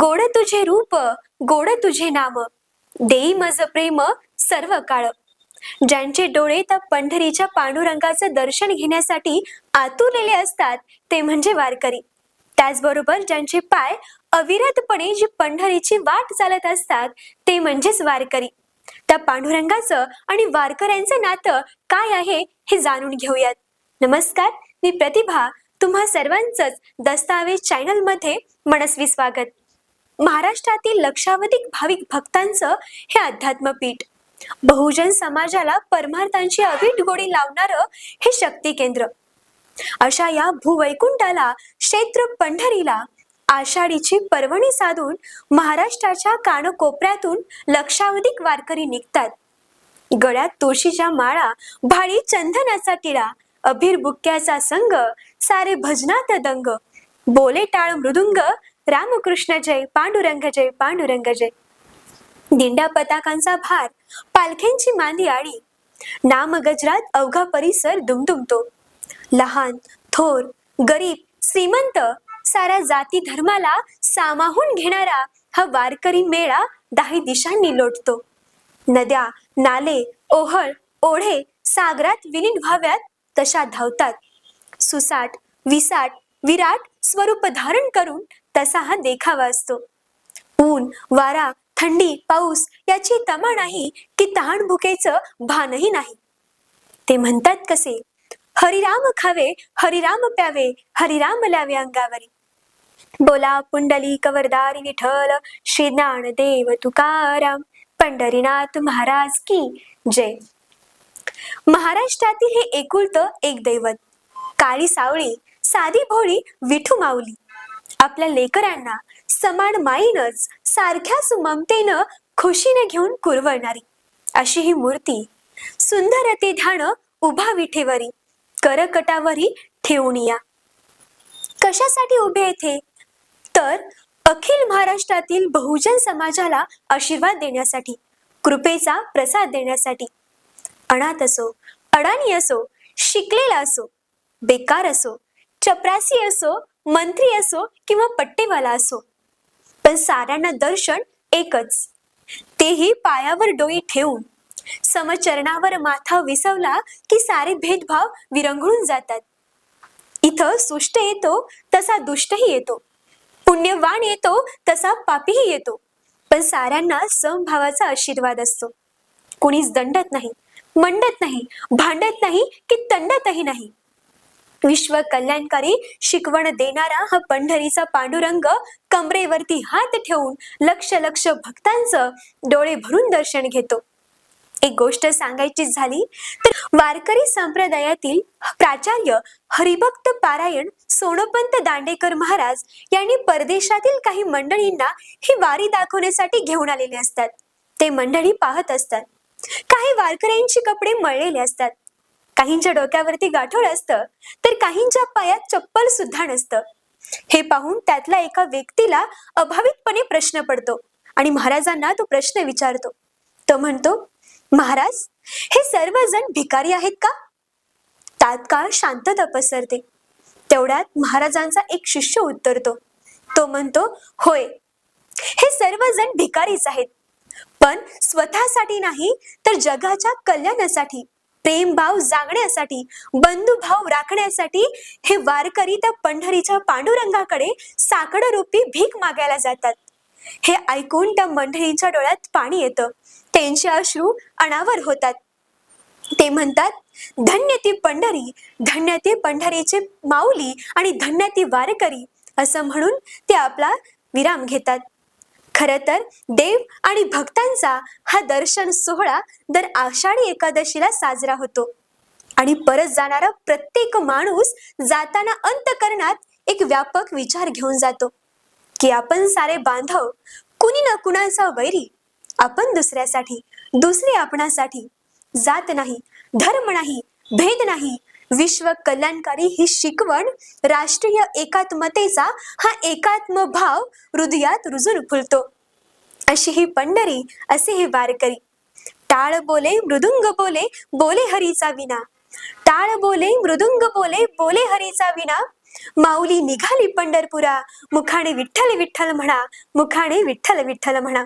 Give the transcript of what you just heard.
गोड तुझे रूप गोड तुझे नाम. देई मज प्रेम सर्व काळ. ज्यांचे डोळे त्या पंढरीच्या पांडुरंगाचं दर्शन घेण्यासाठी आतुरलेले असतात ते म्हणजे वारकरी. त्याचबरोबर ज्यांचे पाय अविरतपणे जी पंढरीची वाट चालत असतात ते म्हणजेच वारकरी. त्या पांडुरंगाचं आणि वारकऱ्यांचं नातं काय आहे हे जाणून घेऊयात. नमस्कार मी प्रतिभा. तुम्हा सर्वांचंच दस्तावेज चॅनलमध्ये मनस्वी स्वागत. महाराष्ट्रातील लक्षावधिक भाविक भक्तांचं हे अध्यात्मपीठ. बहुजन समाजाला परमार्थांची अवीट गोडी लावणारं हे शक्ती केंद्र. अशा या भूवैकुंठाला क्षेत्र पंढरीला आषाढीची पर्वणी साधून महाराष्ट्राच्या कानकोपऱ्यातून लक्षावधिक वारकरी निघतात. गळ्यात तुळशीच्या माळा भाळी चंदनाचा टिळा अभिर बुक्क्याचा संग सारे भजनात दंग बोले टाळ मृदुंग रामकृष्ण जय पांडुरंग जय पांडुरंग जय. दिंडा पताकांचा भार पालख्यांची मांदी आळी नाम गजरात अवघा परिसर दुमदुमतो. लहान थोर गरीब श्रीमंत साऱ्या जाती धर्माला सामाहून घेणारा हा वारकरी मेळा दाही दिशांनी लोटतो. नद्या नाले ओहळ ओढे सागरात विलीन व्हाव्यात तशा धावतात. सुसाट विसाट विराट स्वरूप धारण करून तसा हा देखावा असतो. ऊन वारा थंडी पाऊस याची तमा नाही की तहान भुकेचं भानही नाही. ते म्हणतात कसे? हरिराम खावे हरिराम प्यावे हरिराम लावे अंगावरी. बोला पुंडली कवरदारी विठल श्री ज्ञानदेव तुकाराम पंढरीनाथ महाराज की जय. महाराष्ट्रातील हे एकुलतं एक दैवत. काळी सावळी साधी भोळी विठू माऊली. आपल्या लेकरांना समान माईनच सारख्याच ममतेनं खुशीने घेऊन कुरवणारी. अशी ही मूर्ती सुंदर ते ध्यान उभा विठेवरी करकटावरी ठेवून या. कशासाठी उभे येथे? तर अखिल महाराष्ट्रातील बहुजन समाजाला आशीर्वाद देण्यासाठी कृपेचा प्रसाद देण्यासाठी. अनाथ असो अडाणी असो शिकलेला असो बेकार असो चपरासी असो मंत्री असो किंवा पट्टेवाला असो पण साऱ्यांना दर्शन एकच. तेही पायावर डोई ठेवून समचरणावर माथा विसवला की सारे भेदभाव विरंगळून जातात. इथं सुष्ट येतो तसा दुष्टही येतो. पुण्यवान येतो तसा पापीही येतो. पण साऱ्यांना समभावाचा आशीर्वाद असतो. कुणीच दंडत नाही मंडत नाही भांडत नाही की तंडतही नाही. विश्व कल्याणकारी शिकवण देणारा हा पंढरीचा पांडुरंग कमरेवरती हात ठेवून लक्ष लक्ष भक्तांचं डोळे भरून दर्शन घेतो. एक गोष्ट सांगायची झाली तर वारकरी संप्रदायातील प्राचार्य हरिभक्त पारायण सोनपंत दांडेकर महाराज यांनी परदेशातील काही मंडळींना ही वारी दाखवण्यासाठी घेऊन आलेले असतात. ते मंडळी पाहत असतात. काही वारकऱ्यांची कपडे मळलेले असतात. काहींच्या डोक्यावरती गाठोड असतं तर काहींच्या पायात चप्पल सुद्धा नसतं. हे पाहून त्यातल्या एका व्यक्तीला अभावितपणे प्रश्न पडतो आणि महाराजांना तो प्रश्न विचारतो. तो म्हणतो महाराज हे सर्वजण भिकारी आहेत का? तात्काळ शांतता पसरते. तेवढ्यात महाराजांचा एक शिष्य उत्तरतो. तो म्हणतो होय हे सर्वजण भिकारीच आहेत. पण स्वतःसाठी नाही तर जगाच्या कल्याणासाठी. प्रेमभाव जागण्यासाठी बंधुभाव राखण्यासाठी हे वारकरी त्या पंढरीच्या पांडुरंगाकडे साकड रूपी भीक मागायला जातात. हे ऐकून त्या मंडळींच्या डोळ्यात पाणी येतं. त्यांचे अश्रू अनावर होतात. ते म्हणतात धन्य ती पंढरी धन्य ते पंढरीचे माऊली आणि धन्य ती वारकरी असं म्हणून ते आपला विराम घेतात. खर तर देव आणि भक्तांचा हा दर्शन सोहळा दर आषाढी एकादशीला साजरा होतो. आणि परत जाणारा प्रत्येक माणूस जाताना अंतकरणात एक व्यापक विचार घेऊन जातो. की आपण सारे बांधव कुणी ना कुणाचा वैरी आपण दुसऱ्यासाठी दुसरे आपणासाठी. जात नाही धर्म नाही भेद नाही विश्व कल्याणकारी ही शिकवण राष्ट्रीय एकात्मतेचा हा एकात्म भाव हृदयात रुजून फुलतो. अशी ही पंढरी असे हे वारकरी. टाळ बोले मृदुंग बोले बोले हरीचा विना. टाळ बोले मृदुंग बोले बोले हरीचा विना. माऊली निघाली पंढरपुरा मुखाने विठ्ठल विठ्ठल म्हणा मुखाने विठ्ठल विठ्ठल म्हणा.